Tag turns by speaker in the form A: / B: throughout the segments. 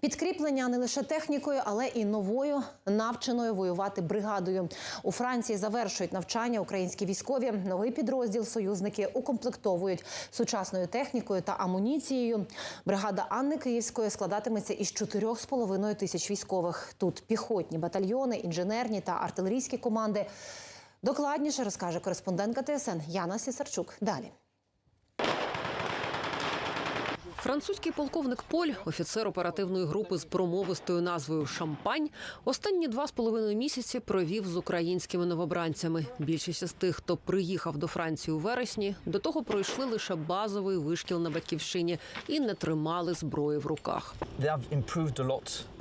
A: Підкріплення не лише технікою, але і новою навченою воювати бригадою. У Франції завершують навчання українські військові. Новий підрозділ союзники укомплектовують сучасною технікою та амуніцією. Бригада Анни Київської складатиметься із 4,5 тисяч військових. Тут піхотні батальйони, інженерні та артилерійські команди. Докладніше розкаже кореспондентка ТСН Яна Сісарчук. Далі.
B: Французький полковник Поль, офіцер оперативної групи з промовистою назвою Шампань, останні два з половиною місяці провів з українськими новобранцями. Більшість з тих, хто приїхав до Франції у вересні, до того пройшли лише базовий вишкіл на батьківщині і не тримали зброї в руках.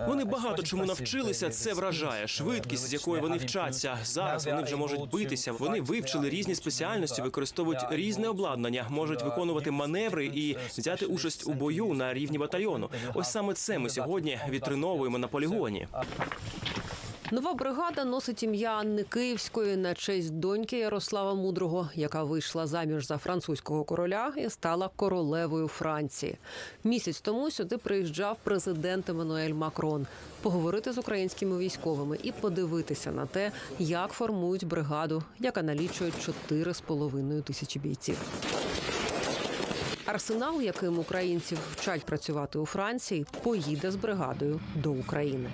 C: Вони багато чому навчилися. Це вражає. Швидкість, з якою вони вчаться. Зараз вони вже можуть битися. Вони вивчили різні спеціальності, використовують різне обладнання, можуть виконувати маневри і взяти участь у бою на рівні батальйону. Ось саме це ми сьогодні відтреновуємо на полігоні.
B: Нова бригада носить ім'я Анни Київської на честь доньки Ярослава Мудрого, яка вийшла заміж за французького короля і стала королевою Франції. Місяць тому сюди приїжджав президент Еммануель Макрон поговорити з українськими військовими і подивитися на те, як формують бригаду, яка налічує 4,5 тисячі бійців. Арсенал, яким українців вчать працювати у Франції, поїде з бригадою до України.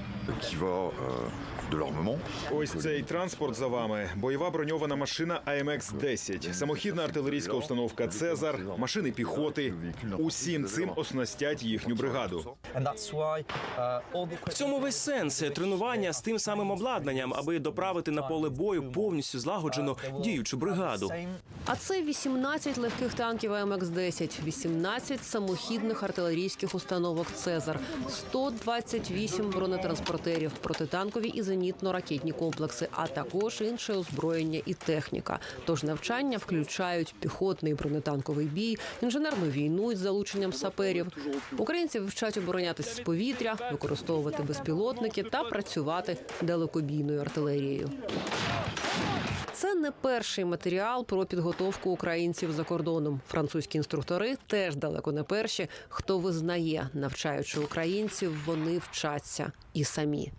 D: Ось цей транспорт за вами. Бойова броньована машина АМХ-10, самохідна артилерійська установка Цезар, машини піхоти. Усім цим оснастять їхню бригаду.
C: В цьому весь сенс тренування з тим самим обладнанням, аби доправити на поле бою повністю злагоджену діючу бригаду.
B: А це 18 легких танків АМХ-10, 18 самохідних артилерійських установок Цезар, 128 бронетранспортерів, протитанкові і зенітно-ракетні комплекси, а також інше озброєння і техніка. Тож навчання включають піхотний бронетанковий бій, інженерну війну із залученням саперів. Українців вчать оборонятися з повітря, використовувати безпілотники та працювати далекобійною артилерією. Це не перший матеріал про підготовку українців за кордоном. Французькі інструктори теж далеко не перші, хто визнає, навчаючи українців, вони вчаться і самі.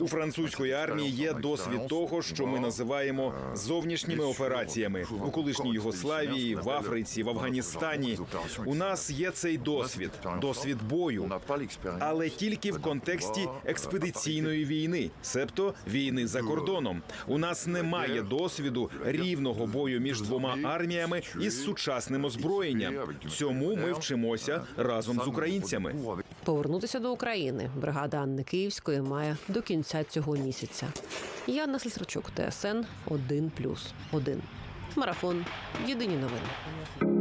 D: У французької армії є досвід того, що ми називаємо зовнішніми операціями. У колишній Югославії, в Африці, в Афганістані. У нас є цей досвід, досвід бою. але тільки в контексті експедиційної війни, себто війни за кордоном. У нас немає досвіду рівного бою між двома арміями із сучасним озброєнням. Цьому ми вчимося разом з українцями.
B: Повернутися до України бригада Анни Київської має до кінця цього місяця. Яна Слісарчук, ТСН 1+,1. Марафон. Єдині новини.